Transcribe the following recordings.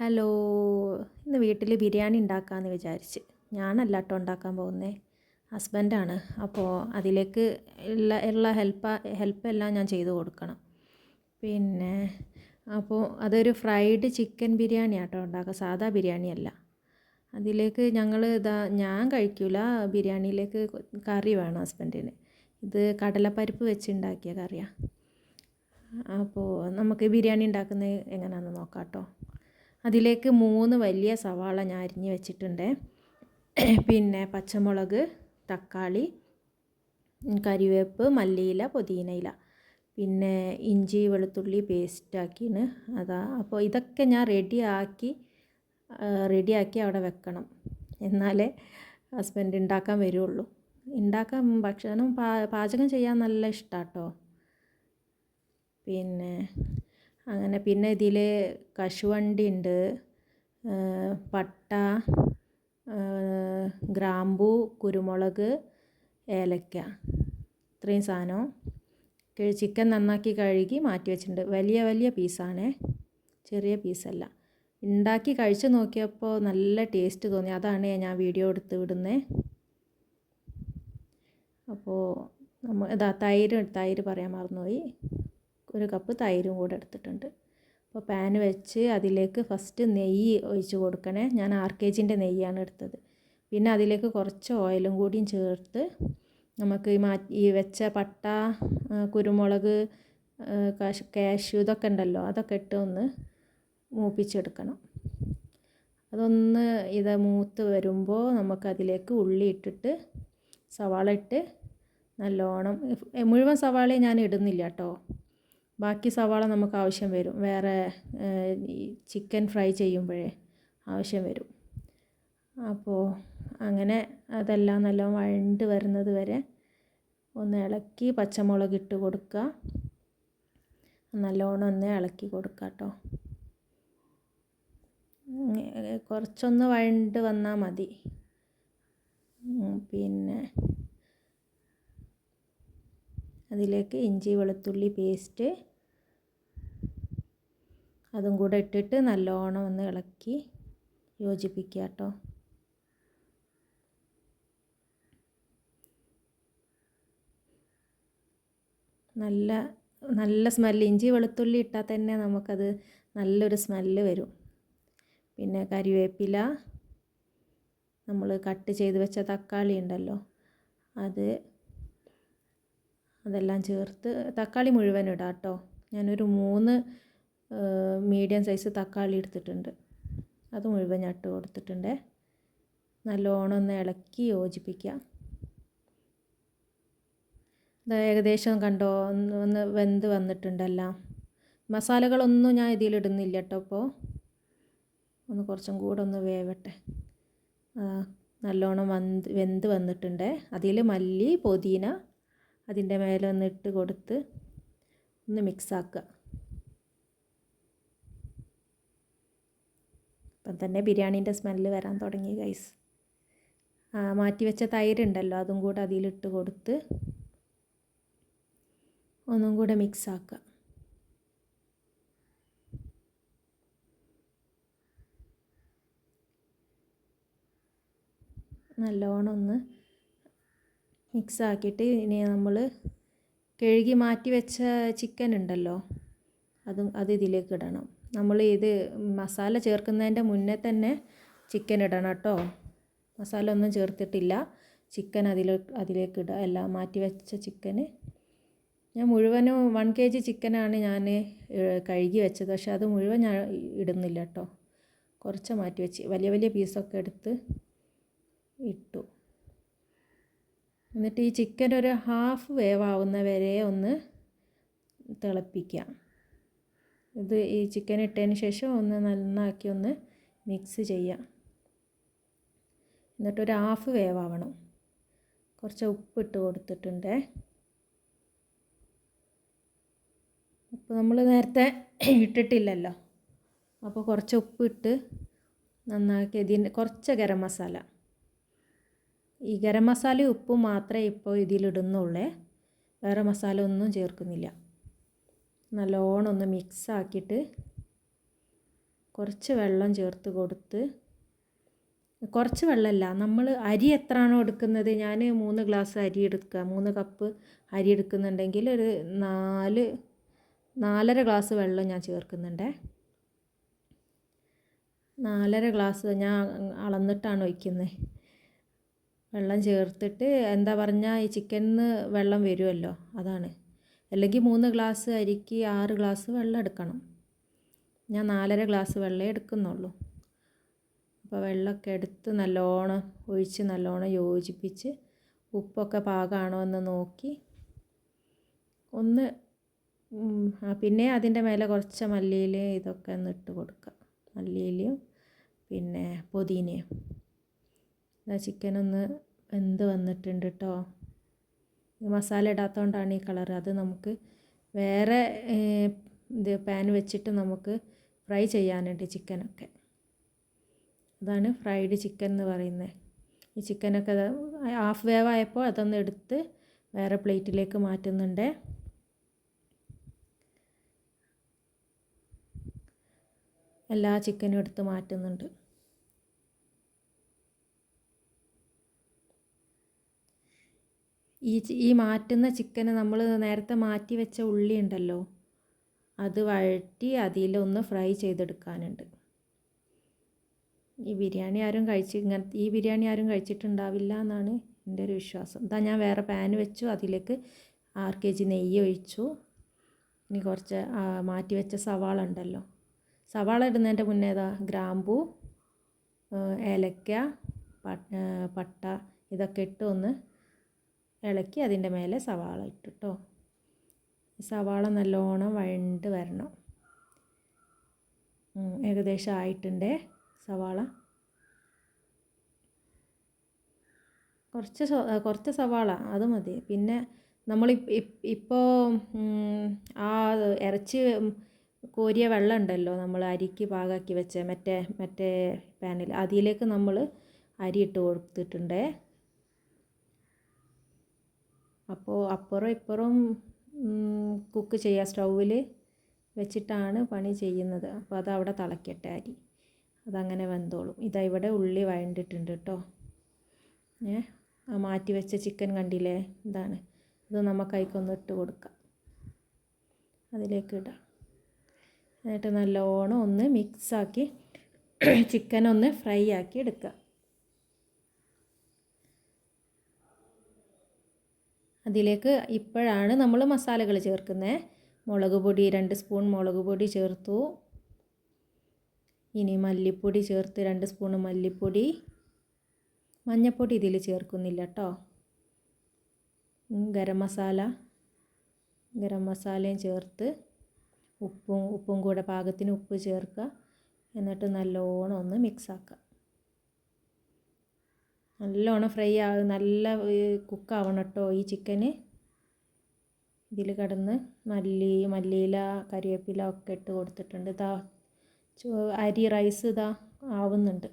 Hello ഇന്ന് വീട്ടിൽ ബിരിയാണി ഉണ്ടാക്കാമെന്ന് വിചാരിച്ച്. ഞാനല്ല കേട്ടോ ഉണ്ടാക്കാൻ പോകുന്നത് ഹസ്ബൻഡാണ്. അപ്പോൾ അതിലേക്ക് ഉള്ള ഉള്ള ഹെൽപ്പ് ഹെൽപ്പെല്ലാം ഞാൻ ചെയ്തു കൊടുക്കണം. പിന്നെ അപ്പോൾ അതൊരു ഫ്രൈഡ് ചിക്കൻ ബിരിയാണി ആട്ടോ ഉണ്ടാക്കുക സാധാ ബിരിയാണി അല്ല അതിലേക്ക് ഞങ്ങൾ ഇതാ ഞാൻ കഴിക്കില്ല ബിരിയാണിയിലേക്ക് കറി വേണം ഹസ്ബൻഡിന്. ഇത് കടലപ്പരിപ്പ് വെച്ച് ഉണ്ടാക്കിയ കറിയാണ് അപ്പോൾ നമുക്ക് ബിരിയാണി ഉണ്ടാക്കുന്നത് എങ്ങനെയാണെന്ന് നോക്കാം കേട്ടോ അതിലേക്ക് മൂന്ന് വലിയ സവാള ഞാൻ അരിഞ്ഞ് വെച്ചിട്ടുണ്ട്. പിന്നെ പച്ചമുളക് തക്കാളി കരിവേപ്പ് മല്ലിയില പുതിനയില പിന്നെ ഇഞ്ചി വെളുത്തുള്ളി പേസ്റ്റാക്കിന് അതാ അപ്പോൾ ഇതൊക്കെ ഞാൻ റെഡിയാക്കി റെഡിയാക്കി അവിടെ വെക്കണം. എന്നാലേ ഹസ്ബൻഡ് ഉണ്ടാക്കാൻ വരുള്ളൂ. ഉണ്ടാക്കാൻ ഭക്ഷണം പാചകം ചെയ്യാൻ നല്ല ഇഷ്ടമാണ് കേട്ടോ പിന്നെ അങ്ങനെ പിന്നെ ഇതിൽ കശുവണ്ടി ഉണ്ട് പട്ട ഗ്രാമ്പു കുരുമുളക് ഏലക്ക. ഇത്രയും സാധനം ചിക്കൻ നന്നാക്കി കഴുകി മാറ്റി വെച്ചിട്ടുണ്ട്. വലിയ വലിയ പീസാണേ. ചെറിയ പീസല്ല. ഉണ്ടാക്കി കഴിച്ച് നോക്കിയപ്പോൾ നല്ല ടേസ്റ്റ് തോന്നി. അതാണ് ഞാൻ വീഡിയോ എടുത്ത് വിടുന്നത് അപ്പോൾ നമ്മൾ ഇതാ തൈര് തൈര് പറയാൻ മറന്നുപോയി. ഒരു കപ്പ് തൈരും കൂടെ എടുത്തിട്ടുണ്ട്. അപ്പോൾ പാൻ വെച്ച് അതിലേക്ക് ഫസ്റ്റ് നെയ്യ് ഒഴിച്ച് കൊടുക്കണേ. ഞാൻ ആർ കെ ജിന്റെ നെയ്യാണ് എടുത്തത്. പിന്നെ അതിലേക്ക് കുറച്ച് ഓയിലും കൂടിയും ചേർത്ത് നമുക്ക് ഈ മാറ്റി ഈ വെച്ച പട്ട കുരുമുളക് കാശ് കാഷ്യൂ ഇതൊക്കെ ഉണ്ടല്ലോ അതൊക്കെ ഇട്ട് ഒന്ന് മൂപ്പിച്ചെടുക്കണം. അതൊന്ന് ഇത് മൂത്ത് വരുമ്പോൾ നമുക്കതിലേക്ക് ഉള്ളി ഇട്ടിട്ട് സവാള ഇട്ട് നല്ലോണം മുഴുവൻ സവാളയും ഞാൻ ഇടുന്നില്ല കേട്ടോ. ബാക്കി സവാള നമുക്ക് ആവശ്യം വരും. വേറെ ചിക്കൻ ഫ്രൈ ചെയ്യുമ്പോഴേ ആവശ്യം വരും. അപ്പോൾ അങ്ങനെ അതെല്ലാം നല്ല വഴണ്ട് വരുന്നത് വരെ ഒന്ന് ഇളക്കി പച്ചമുളക് ഇട്ട് കൊടുക്കുക. നല്ലോണം ഒന്ന് ഇളക്കി കൊടുക്കുക കേട്ടോ. കുറച്ചൊന്ന് വഴണ്ട് വന്നാൽ മതി. പിന്നെ അതിലേക്ക് ഇഞ്ചി വെളുത്തുള്ളി പേസ്റ്റ് അതും കൂടെ ഇട്ടിട്ട് നല്ലോണം ഒന്ന് ഇളക്കി യോജിപ്പിക്കുക കേട്ടോ. നല്ല നല്ല സ്മെല്ല്. ഇഞ്ചി വെളുത്തുള്ളി ഇട്ടാൽ തന്നെ നമുക്കത് നല്ലൊരു സ്മെല്ല് വരും. പിന്നെ കരിവേപ്പില നമ്മൾ കട്ട് ചെയ്ത് വെച്ച തക്കാളി ഉണ്ടല്ലോ അത് അതെല്ലാം ചേർത്ത് തക്കാളി മുഴുവൻ ഇടാം കേട്ടോ. ഞാനൊരു മൂന്ന് മീഡിയം സൈസ് തക്കാളി എടുത്തിട്ടുണ്ട്. അത് മുഴുവൻ ഞട്ട് കൊടുത്തിട്ടുണ്ട്. നല്ലോണം ഒന്ന് ഇളക്കി യോജിപ്പിക്കുക. ഇത് ഏകദേശം കണ്ടോ? ഒന്ന് ഒന്ന് വെന്ത് വന്നിട്ടുണ്ടെല്ലാം. മസാലകളൊന്നും ഞാൻ ഇതിലിടുന്നില്ല കേട്ടോ അപ്പോൾ ഒന്ന് കുറച്ചും കൂടെ ഒന്ന് വേവട്ടെ. നല്ലോണം വന്ത് വെന്ത് വന്നിട്ടുണ്ട്. അതിൽ മല്ലി പുതിന അതിന്റെ മേലെ ഒന്ന് ഇട്ട് കൊടുത്ത് ഒന്ന് മിക്സാക്കുക ഇപ്പം തന്നെ ബിരിയാണീന്റെ സ്മെല്ല് വരാൻ തുടങ്ങി ഗൈസ് മാറ്റി വെച്ച തൈരുണ്ടല്ലോ അതും കൂടെ അതിലിട്ട് കൊടുത്ത് ഒന്നും കൂടെ മിക്സാക്കുക നല്ലോണം ഒന്ന് മിക്സാക്കിയിട്ട് ഇനി നമ്മൾ കഴുകി മാറ്റി വെച്ച ചിക്കൻ ഉണ്ടല്ലോ അതും അത് ഇതിലേക്ക് ഇടണം. നമ്മൾ ഇത് മസാല ചേർക്കുന്നതിന്റെ മുന്നേ തന്നെ ചിക്കൻ ഇടണം കേട്ടോ. മസാല ഒന്നും ചേർത്തിട്ടില്ല. ചിക്കൻ അതിലേക്ക് അതിലേക്ക് ഇടുക. എല്ലാം മാറ്റി വെച്ച ചിക്കന് ഞാൻ മുഴുവനും വൺ കെ ജി ചിക്കനാണ് ഞാൻ കഴുകി വെച്ചത്. പക്ഷേ അത് മുഴുവൻ ഞാൻ ഇടുന്നില്ല കേട്ടോ. കുറച്ച് മാറ്റി വെച്ച്. വലിയ വലിയ പീസൊക്കെ എടുത്ത് ഇട്ടു. എന്നിട്ട് ഈ ചിക്കൻ ഒരു ഹാഫ് വേവാവുന്ന വരെ ഒന്ന് തിളപ്പിക്കാം. ഇത് ഈ ചിക്കൻ ഇട്ടതിന് ശേഷം ഒന്ന് നന്നാക്കി ഒന്ന് മിക്സ് ചെയ്യാം. എന്നിട്ടൊരു ഹാഫ് വേവാവണം. കുറച്ച് ഉപ്പിട്ട് കൊടുത്തിട്ടുണ്ട്. ഉപ്പ് നമ്മൾ നേരത്തെ ഇട്ടിട്ടില്ലല്ലോ. അപ്പോൾ കുറച്ച് ഉപ്പിട്ട് നന്നാക്കി ഇതിന് കുറച്ച് ഗരം മസാല. ഈ ഗരം മസാലയും ഉപ്പും മാത്രമേ ഇപ്പോൾ ഇതിലിടുന്നുള്ളേ. വേറെ മസാല ഒന്നും ചേർക്കുന്നില്ല. നല്ലോണം ഒന്ന് മിക്സ് ആക്കിയിട്ട് കുറച്ച് വെള്ളം ചേർത്ത് കൊടുത്ത് കുറച്ച് വെള്ളമല്ല നമ്മൾ അരി എത്രയാണോ എടുക്കുന്നത്? ഞാൻ മൂന്ന് ഗ്ലാസ് അരി എടുക്കുക മൂന്ന് കപ്പ് അരി എടുക്കുന്നുണ്ടെങ്കിൽ ഒരു നാല് നാലര ഗ്ലാസ് വെള്ളം ഞാൻ ചേർക്കുന്നുണ്ടേ. നാലര ഗ്ലാസ് ഞാൻ അളന്നിട്ടാണ് ഒഴിക്കുന്നത് വെള്ളം ചേർത്തിട്ട് എന്താ പറഞ്ഞാൽ ഈ ചിക്കനിന്ന് വെള്ളം വരുമല്ലോ അതാണ്. അല്ലെങ്കിൽ മൂന്ന് ഗ്ലാസ് അരിക്ക് ആറ് ഗ്ലാസ് വെള്ളം എടുക്കണം. ഞാൻ നാലര ഗ്ലാസ് വെള്ളമേ എടുക്കുന്നുള്ളൂ. അപ്പോൾ വെള്ളമൊക്കെ എടുത്ത് നല്ലോണം ഒഴിച്ച് നല്ലോണം യോജിപ്പിച്ച് ഉപ്പൊക്കെ പാകമാണോ എന്ന് നോക്കി ഒന്ന് പിന്നെ അതിന്റെ മേലെ കുറച്ച് മല്ലിയില ഇതൊക്കെ ഒന്ന് ഇട്ട് കൊടുക്കുക. മല്ലിയിലയും പിന്നെ പുതിനയും. ചിക്കനൊന്ന് വെന്ത് വന്നിട്ടുണ്ട് കേട്ടോ മസാല ഇടാത്തതുകൊണ്ടാണ് ഈ കളർ അത് നമുക്ക് വേറെ ഇത് പാൻ വെച്ചിട്ട് നമുക്ക് ഫ്രൈ ചെയ്യാനുണ്ട് ചിക്കനൊക്കെ. അതാണ് ഫ്രൈഡ് ചിക്കൻ എന്ന് പറയുന്നത് ഈ ചിക്കനൊക്കെ ഹാഫ് വേവ് ആയപ്പോൾ അതൊന്ന് എടുത്ത് വേറെ പ്ലേറ്റിലേക്ക് മാറ്റുന്നുണ്ട്. എല്ലാ ചിക്കനും എടുത്ത് മാറ്റുന്നുണ്ട്. ഈ ഈ മാറ്റുന്ന ചിക്കന് നമ്മൾ നേരത്തെ മാറ്റി വെച്ച ഉള്ളി ഉണ്ടല്ലോ അത് വഴറ്റി അതിലൊന്ന് ഫ്രൈ ചെയ്തെടുക്കാനുണ്ട്. ഈ ബിരിയാണി ആരും കഴിച്ച് ഇങ്ങനത്തെ ഈ ബിരിയാണി ആരും കഴിച്ചിട്ടുണ്ടാവില്ല എന്നാണ് എന്റെ ഒരു വിശ്വാസം. ഇതാ ഞാൻ വേറെ പാൻ വെച്ചു അതിലേക്ക് ആറ് കെ ജി നെയ്യ് ഒഴിച്ചു. ഇനി കുറച്ച് മാറ്റി വെച്ച സവാള ഉണ്ടല്ലോ. സവാള ഇടുന്നതിന്റെ മുന്നേ ഇതാ ഗ്രാമ്പൂ ഏലക്ക പട്ട ഇതൊക്കെ ഇട്ട് ഒന്ന് ഇളക്കി അതിന്റെ മേലെ സവാള ഇട്ടു കേട്ടോ സവാള നല്ലോണം വഴണ്ട് വരണം. ഏകദേശം ആയിട്ടുണ്ട് സവാള. കുറച്ച് കുറച്ച് സവാള അത് മതി. പിന്നെ നമ്മൾ ഇപ്പോൾ ആ ഇറച്ചി കോരിയ വെള്ളം ഉണ്ടല്ലോ നമ്മൾ അരിക്ക് പാകാക്കി വെച്ച മറ്റേ മറ്റേ പാനിൽ അതിലേക്ക് നമ്മൾ അരി ഇട്ട് കൊടുത്തിട്ടുണ്ട്. അപ്പോൾ അപ്പുറം ഇപ്പുറം കുക്ക് ചെയ്യുക സ്റ്റൗവിൽ വെച്ചിട്ടാണ് പണി ചെയ്യുന്നത്. അപ്പോൾ അത് അവിടെ തിളയ്ക്കട്ടെ അരി. അതങ്ങനെ വെന്തോളും. ഇതാ ഇവിടെ ഉള്ളി വഴണ്ടിട്ടുണ്ട് കേട്ടോ ഏ ആ മാറ്റി വെച്ച ചിക്കൻ കണ്ടില്ലേ? ഇതാണ്. ഇത് നമുക്ക് ഇട്ട് കൊടുക്കാം. അതിലേക്ക് ഇടാം. എന്നിട്ട് നല്ലോണം ഒന്ന് മിക്സാക്കി ചിക്കൻ ഒന്ന് ഫ്രൈ ആക്കി എടുക്കുക. അതിലേക്ക് ഇപ്പോഴാണ് നമ്മൾ മസാലകൾ ചേർക്കുന്നത്. മുളക് പൊടി രണ്ട് സ്പൂൺ മുളക് പൊടി ചേർത്തു. ഇനി മല്ലിപ്പൊടി ചേർത്ത് രണ്ട് സ്പൂൺ മല്ലിപ്പൊടി. മഞ്ഞൾപ്പൊടി ഇതിൽ ചേർക്കുന്നില്ല കേട്ടോ ഗരം മസാല ഗരം മസാലയും ചേർത്ത് ഉപ്പും ഉപ്പും കൂടെ പാകത്തിന് ഉപ്പ് ചേർക്കുക. എന്നിട്ട് നല്ലോണം ഒന്ന് മിക്സാക്കുക നല്ലോണം ഫ്രൈ ആകും നല്ല കുക്കാവണം കേട്ടോ ഈ ചിക്കന് ഇതിൽ കിടന്ന് മല്ലി മല്ലിയില കറിവേപ്പില ഒക്കെ ഇട്ട് കൊടുത്തിട്ടുണ്ട്. ഇതാ അരി റൈസ് ഇതാ ആവുന്നുണ്ട്.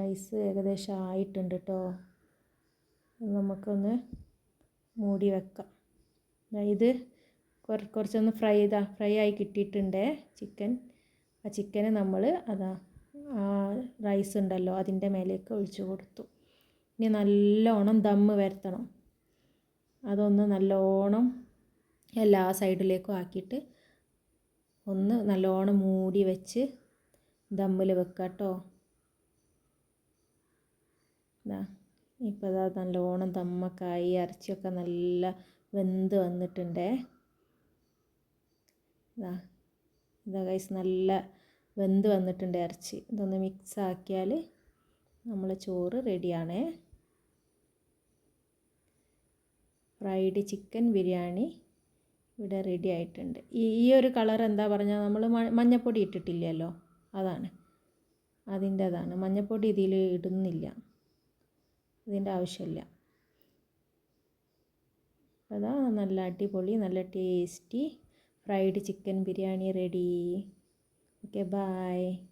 റൈസ് ഏകദേശം ആയിട്ടുണ്ട് കേട്ടോ നമുക്കൊന്ന് മൂടി വെക്കാം. ഇത് കുറച്ചൊന്ന് ഫ്രൈ ഇതാ ഫ്രൈ ആയി കിട്ടിയിട്ടുണ്ട് ചിക്കൻ ആ ചിക്കന് നമ്മൾ അതാ റൈസ് ഉണ്ടല്ലോ അതിന്റെ മേലേക്ക് ഒഴിച്ചു കൊടുത്തു. ഇനി നല്ലോണം ദമ്മ് വരുത്തണം. അതൊന്ന് നല്ലോണം എല്ലാ സൈഡിലേക്കും ആക്കിയിട്ട് ഒന്ന് നല്ലോണം മൂടി വെച്ച് ദമ്മിൽ വെക്കുക കേട്ടോ. ഇപ്പോൾ അതാ നല്ലോണം ദമ്മക്കായി ഇറച്ചിയൊക്കെ നല്ല വെന്ത് വന്നിട്ടുണ്ടേ. ഇതാ ഇതാ കൈസ് നല്ല വെന്ത് വന്നിട്ടുണ്ട് ഇറച്ചി. ഇതൊന്ന് മിക്സ് ആക്കിയാൽ നമ്മൾ ചോറ് റെഡിയാണേ ഫ്രൈഡ് ചിക്കൻ ബിരിയാണി ഇവിടെ റെഡി ആയിട്ടുണ്ട്. ഈ ഈ ഒരു കളർ എന്താ പറഞ്ഞാൽ നമ്മൾ മഞ്ഞപ്പൊടി ഇട്ടിട്ടില്ലല്ലോ? അതാണ്. അതിന്റെ അതാണ് മഞ്ഞപ്പൊടി ഇതിൽ ഇടുന്നില്ല. ഇതിന്റെ ആവശ്യമില്ല. അതാ നല്ല അടിപൊളി നല്ല tasty fried chicken biryani ready Okay, bye.